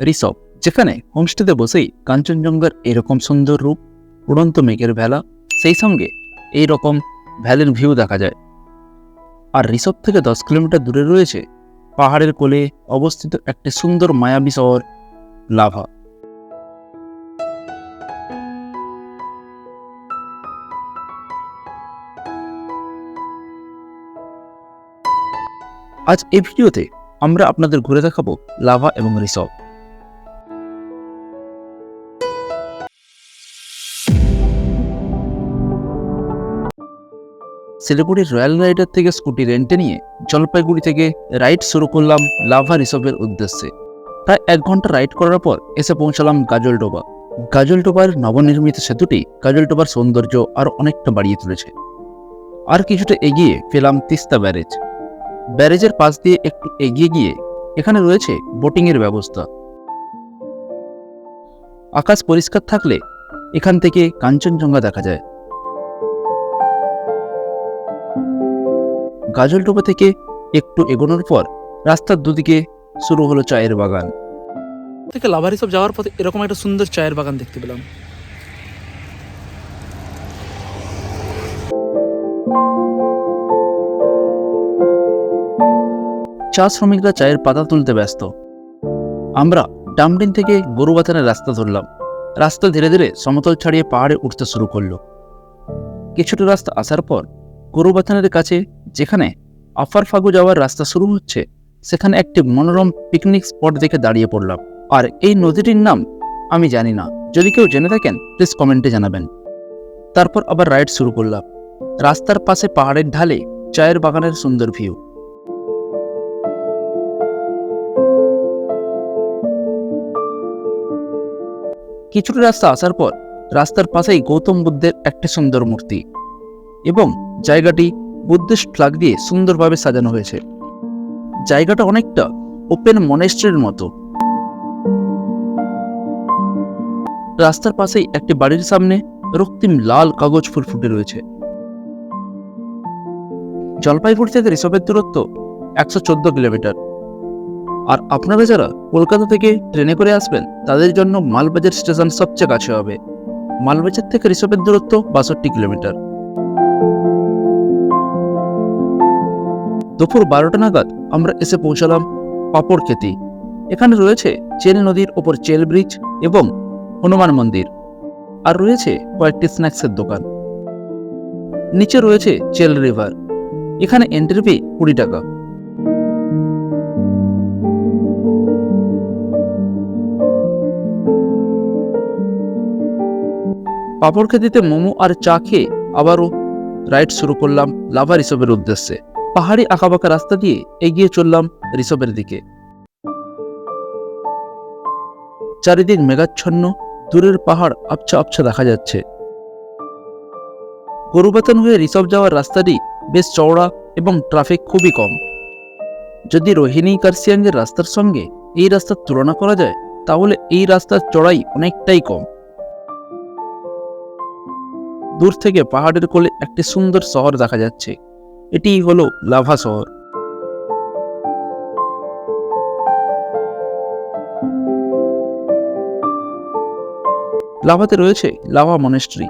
রিসপ যেখানে হোমস্টেতে বসেই কাঞ্চনজঙ্ঘার এরকম সুন্দর রূপ, উড়ন্ত মেঘের ভেলা, সেই সঙ্গে এই রকম ভ্যালির ভিউ দেখা যায়। আর রিসপ থেকে দশ কিলোমিটার দূরে রয়েছে পাহাড়ের কোলে অবস্থিত একটি সুন্দর মায়াবী শহর, লাভা। আজ এই ভিডিওতে আমরা আপনাদের ঘুরে দেখাবো লাভা এবং রিসপ শিলিগুড়ির রয়্যাল রাইডার থেকে স্কুটি রেন্টে নিয়ে জলপাইগুড়ি থেকে রাইড শুরু করলাম লাভা রিসপের উদ্দেশ্যে। প্রায় এক ঘণ্টা রাইড করার পর এসে পৌঁছালাম গাজলডোবা। গাজলডোবার নবনির্মিত সেতুটি গাজলডোবার সৌন্দর্য আরও অনেকটা বাড়িয়ে তুলেছে। আর কিছুটা এগিয়ে পেলাম তিস্তা ব্যারেজ। ব্যারেজের পাশ দিয়ে একটু এগিয়ে গিয়ে এখানে রয়েছে বোটিংয়ের ব্যবস্থা। আকাশ পরিষ্কার থাকলে এখান থেকে কাঞ্চনজঙ্ঘা দেখা যায়। গাজলডোবা থেকে একটু এগোনোর পর রাস্তার দুদিকে শুরু হলো চায়ের বাগান। থেকে লাভারি সব যাওয়ার পথে এরকম একটা সুন্দর চায়ের বাগান দেখতে পেলাম। চা শ্রমিকরা চায়ের পাতা তুলতে ব্যস্ত। আমরা ডামডিন থেকে গরুবাথানের রাস্তা ধরলাম। রাস্তা ধীরে ধীরে সমতল ছাড়িয়ে পাহাড়ে উঠতে শুরু করল। কিছুটা রাস্তা আসার পর গরুবাথানের কাছে, যেখানে আফার ফাগু যাওয়ার রাস্তা শুরু হচ্ছে, সেখানে একটি মনোরম পিকনিক স্পট দেখে দাঁড়িয়ে পড়লাম। আর এই নদীটির নাম আমি জানি না। যদি কেউ জেনে থাকেন প্লিজ কমেন্টে জানাবেন। তারপর আবার রাইড শুরু করলাম। রাস্তার পাশে পাহাড়ের ঢালে চায়ের বাগানের সুন্দর ভিউ কিছুটা রাস্তা আসার পর, রাস্তার পাশেই গৌতম বুদ্ধের একটি সুন্দর মূর্তি। এবং জায়গাটি বুদ্ধিস্ট ফ্লাগ দিয়ে সুন্দরভাবে সাজানো হয়েছে। জায়গাটা অনেকটা ওপেন মনেস্ট্রির মতো। রাস্তার পাশেই একটি বাড়ির সামনে রক্তিম লাল কাগজ ফুল ফুটে রয়েছে। জলপাইগুড়ি থেকে রিসবের দূরত্ব একশো চোদ্দ কিলোমিটার। আর আপনারা যারা কলকাতা থেকে ট্রেনে করে আসবেন, তাদের জন্য মালবাজার স্টেশন সবচেয়ে কাছে হবে। মালবাজার থেকে রিসবের দূরত্ব বাষট্টি কিলোমিটার। দুপুর বারোটা নাগাদ আমরা এসে পৌঁছালাম পাপড় খেতি। এখানে রয়েছে চেল নদীর ওপর চেল ব্রিজ এবং হনুমান মন্দির। আর রয়েছে কয়েকটি স্ন্যাক্সের দোকান। নিচে রয়েছে চেল রিভার। এখানে এন্ট্রি ফি কুড়ি টাকা। পাপড় খেতিতে মোমো আর চা খেয়ে আবারও রাইড শুরু করলাম লাভা রিসবের উদ্দেশ্যে। পাহাড়ি আঁকাবাঁকা রাস্তা দিয়ে এগিয়ে চললাম রিসবের দিকে। চারিদিক মেঘাচ্ছন্ন, দূরের পাহাড় আবছা আবছা দেখা যাচ্ছে। গরুবাতন হয়ে রিসব যাওয়ার রাস্তাটি বেশ চওড়া এবং ট্রাফিক খুবই কম। যদি রোহিণী কার্সিয়াঙ্গের রাস্তার সঙ্গে এই রাস্তার তুলনা করা যায়, তাহলে এই রাস্তার চড়াই অনেকটাই কম। দূর থেকে পাহাড়ের কোলে একটি সুন্দর শহর দেখা যাচ্ছে। এটি হলো লাভা শহর। লাভাতে রয়েছে লাভা মনেস্ট্রি।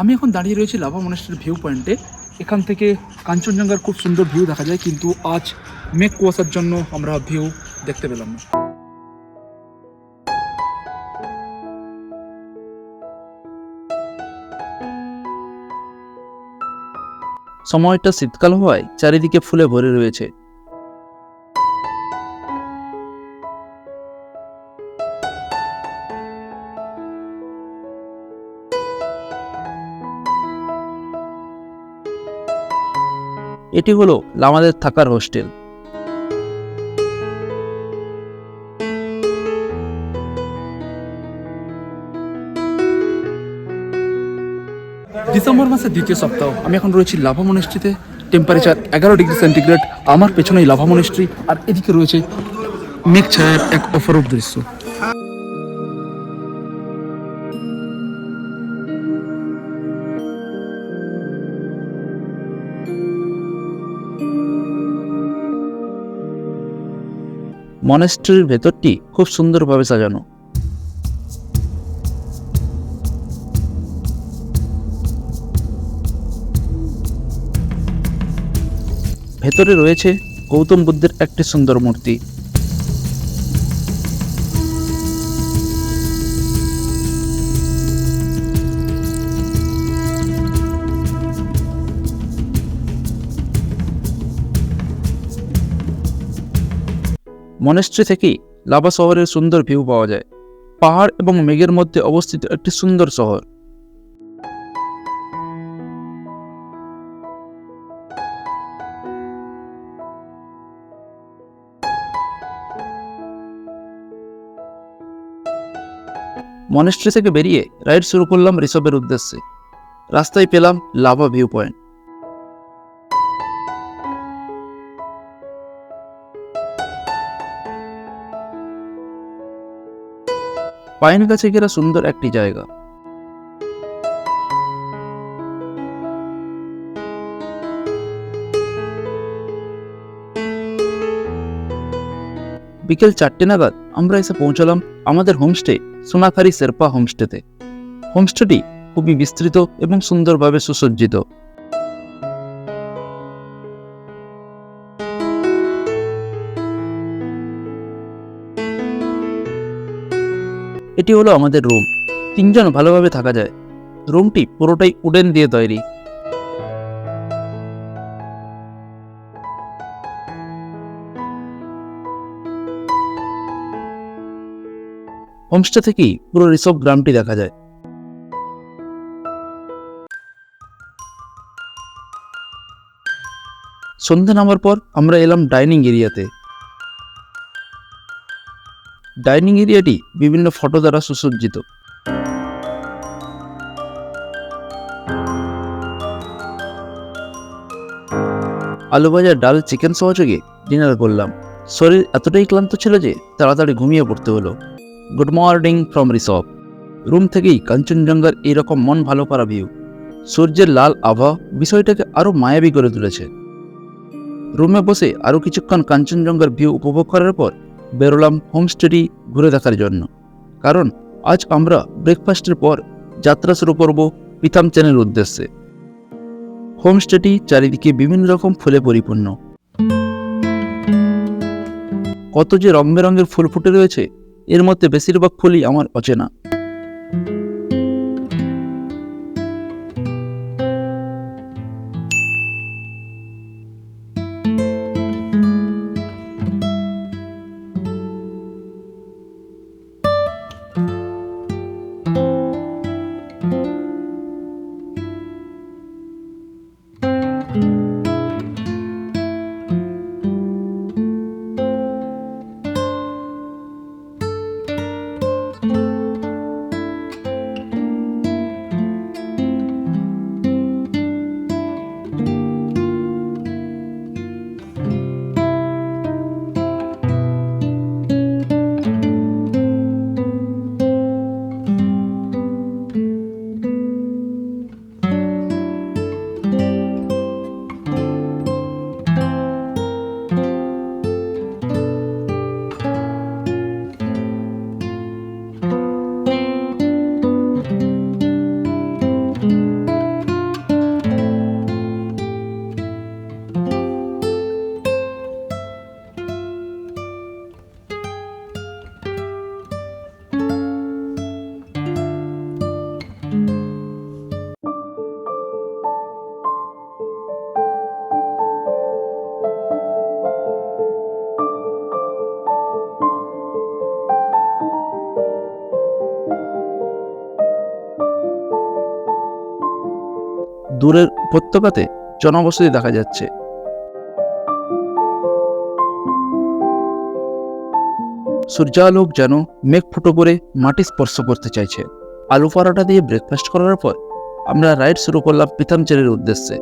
আমি এখন দাঁড়িয়ে রয়েছি লাভা মনেস্ট্রির ভিউ পয়েন্টে। এখান থেকে কাঞ্চনজঙ্ঘার খুব সুন্দর ভিউ দেখা যায়, কিন্তু আজ মেঘ কুয়াশার জন্য আমরা ভিউ দেখতে পেলাম না। সময়টা শীতকাল হওয়ায় চারিদিকে ফুলে ভরে রয়েছে। এটি হলো লামাদের থাকার হোস্টেল। ডিসেম্বর মাসের দ্বিতীয় সপ্তাহ। আমি এখন রয়েছি লাভা মনেস্ট্রিতে টেম্পারেচার এগারো ডিগ্রি সেন্টিগ্রেড আমার পেছনেই লাভা মনেস্ট্রি আর এদিকে রয়েছে মেঘ ছায়ার এক অপরূপ দৃশ্য। মনেস্ট্রির ভেতরটি খুব সুন্দরভাবে সাজানো। ভেতরে রয়েছে গৌতম বুদ্ধের একটি সুন্দর মূর্তি। মনেস্ট্রি থেকেই লাভা শহরের সুন্দর ভিউ পাওয়া যায়। পাহাড় এবং মেঘের মধ্যে অবস্থিত একটি সুন্দর শহর। মনেস্ট্রি থেকে বেরিয়ে রাইড শুরু করলাম ঋষভের উদ্দেশ্যে। রাস্তায় পেলাম লাভা ভিউ পয়েন্ট পাইন গাছে ঘেরা সুন্দর একটি জায়গা। বিকেল চারটে নাগাদ আমরা এসে পৌঁছলাম আমাদের হোমস্টে, সোনাখারি শেরপা হোমস্টেতে। হোমস্টেটি খুবই বিস্তৃত এবং সুন্দরভাবে সুসজ্জিত। এটি হলো আমাদের রুম। তিনজন ভালোভাবে থাকা যায়। রুমটি পুরোটাই উডেন দিয়ে তৈরি। হোমস্টে থেকেই পুরো রিসভ গ্রামটি দেখা যায়। সন্ধ্যা নামার পর আমরা এলাম ডাইনিং এরিয়াতে। ডাইনিং এরিয়াটি বিভিন্ন ফটো দ্বারা সুসজ্জিত। আলু ভাজা ডাল চিকেন সহযোগে ডিনার করলাম। শরীর এতটাই ক্লান্ত ছিল যে তাড়াতাড়ি ঘুমিয়ে পড়তে হলো। Good morning from Rishop room থেকেই কাঞ্চনজঙ্ঘার এইরকম মন ভালো করা ভিউ সূর্যের লাল আভা বিষয়টাকে আরও মায়াবী করে তুলেছে। রুমে বসে আরও কিছুক্ষণ কাঞ্চনজঙ্ঘার ভিউ উপভোগ করার পর বেরোলাম হোমস্টেটি ঘুরে দেখার জন্য। কারণ আজ আমরা ব্রেকফাস্টের পর যাত্রা শুরু করব পিতাম চ্যানের উদ্দেশ্যে। হোমস্টেটি চারিদিকে বিভিন্ন রকম ফুলে পরিপূর্ণ। কত যে রং বেরঙের ফুল ফুটে রয়েছে এর মধ্যে বেশিরভাগ ফুলই আমার অচেনা। দূরের উপত্যকাতে জনবসতি দেখা যাচ্ছে। সূর্যালোক যেন মেঘ ফুটো করে মাটি স্পর্শ করতে চাইছে। আলু পরাটা দিয়ে ব্রেকফাস্ট করার পর আমরা রাইড শুরু করলাম প্রীতম চ্যানেলের উদ্দেশ্যে।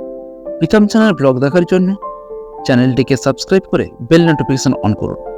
প্রীতম ব্লগ দেখার জন্য চ্যানেলটিকে সাবস্ক্রাইব করে বেল নোটিফিকেশন অন করুন।